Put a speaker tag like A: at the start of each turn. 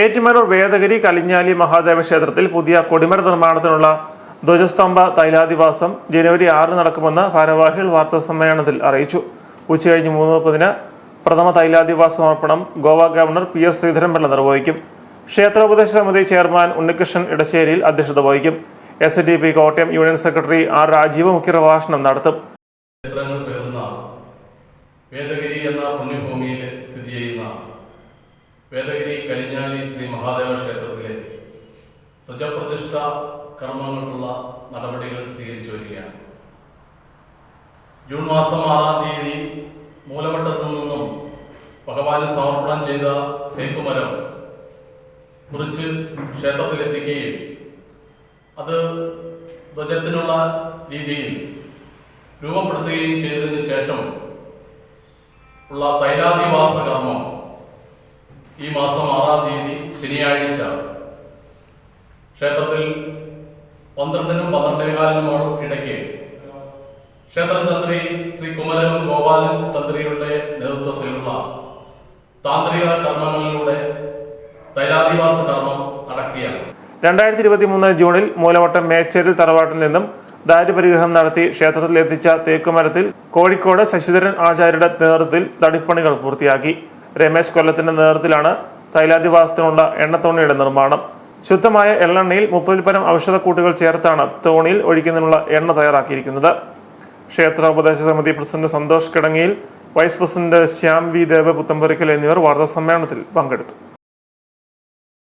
A: ഏറ്റുമാനൂർ വേദഗിരി കലിഞ്ഞാലി മഹാദേവ ക്ഷേത്രത്തിൽ പുതിയ കൊടിമര നിർമ്മാണത്തിനുള്ള ധ്വജസ്തംഭ തൈലാധിവാസം ജനുവരി ആറിന് നടക്കുമെന്ന് ഭാരവാഹികൾ വാർത്താ സമ്മേളനത്തിൽ അറിയിച്ചു. ഉച്ചകഴിഞ്ഞ് മൂന്ന് മുപ്പതിന് പ്രഥമ തൈലാധിവാസ സമർപ്പണം Goa governor P S Sreedharan Pillai നിർവഹിക്കും. ക്ഷേത്രോപദേശ സമിതി ചെയർമാൻ ഉണ്ണികൃഷ്ണൻ ഇടശ്ശേരിയിൽ അധ്യക്ഷത വഹിക്കും. S D P Kottayam union secretary R Rajeev മുഖ്യപ്രഭാഷണം നടത്തും.
B: വേദഗിരി എന്ന പുണ്യഭൂമിയിൽ സ്ഥിതി ചെയ്യുന്ന വേദഗിരി കലിഞ്ഞാലി ശ്രീ മഹാദേവ ക്ഷേത്രത്തിലെ ധ്വജപ്രതിഷ്ഠ കർമ്മങ്ങൾക്കുള്ള നടപടികൾ സ്വീകരിച്ചു വരികയാണ്. ജൂൺ മാസം ആറാം തീയതി മൂലവട്ടത്തു നിന്നും ഭഗവാന് സമർപ്പണം ചെയ്ത തേക്കുമരം കുറിച്ച് ക്ഷേത്രത്തിലെത്തിക്കുകയും അത് ധ്വജത്തിനുള്ള രീതിയിൽ രൂപപ്പെടുത്തുകയും ചെയ്തതിനു ശേഷം ഉള്ള തൈലാദിവാസ കർമ്മം ഈ മാസം ആറാം തീയതി ശനിയാഴ്ച ക്ഷേത്രത്തിൽ പന്ത്രണ്ടിനും പന്ത്രണ്ടേകാലിനുമാണ് ഇടയ്ക്ക്. ക്ഷേത്ര തന്ത്രി ശ്രീ കുമരൻ ഗോപാലൻ തന്ത്രിയുടെ നേതൃത്വത്തിലുള്ള താന്ത്രിക കർമ്മങ്ങളിലൂടെ തൈലാദിവാസ കർമ്മം നടക്കുകയാണ്.
A: രണ്ടായിരത്തി ഇരുപത്തി മൂന്ന് ജൂണിൽ മൂലവട്ടം മേച്ചേരിൽ തറവാട്ടിൽ നിന്നും ദാരിപരിഗ്രഹം നടത്തി ക്ഷേത്രത്തിൽ എത്തിച്ച തേക്കുമരത്തിൽ കോഴിക്കോട് ശശിധരൻ ആചാര്യയുടെ നേതൃത്വത്തിൽ തടിപ്പണികൾ പൂർത്തിയാക്കി. രമേശ് കൊല്ലത്തിന്റെ നേതൃത്വത്തിലാണ് തൈലാധിവാസത്തിനുള്ള എണ്ണത്തോണിയുടെ നിർമ്മാണം. ശുദ്ധമായ എള്ളെണ്ണയിൽ മുപ്പതിൽ പരം ഔഷധക്കൂട്ടുകൾ ചേർത്താണ് തോണിയിൽ ഒഴിക്കുന്നതിനുള്ള എണ്ണ തയ്യാറാക്കിയിരിക്കുന്നത്. ക്ഷേത്രോപദേശ സമിതി president Santhosh കിടങ്ങിയിൽ vice president Shyam V Dev Puthamparickal എന്നിവർ വാർത്താ സമ്മേളനത്തിൽ പങ്കെടുത്തു.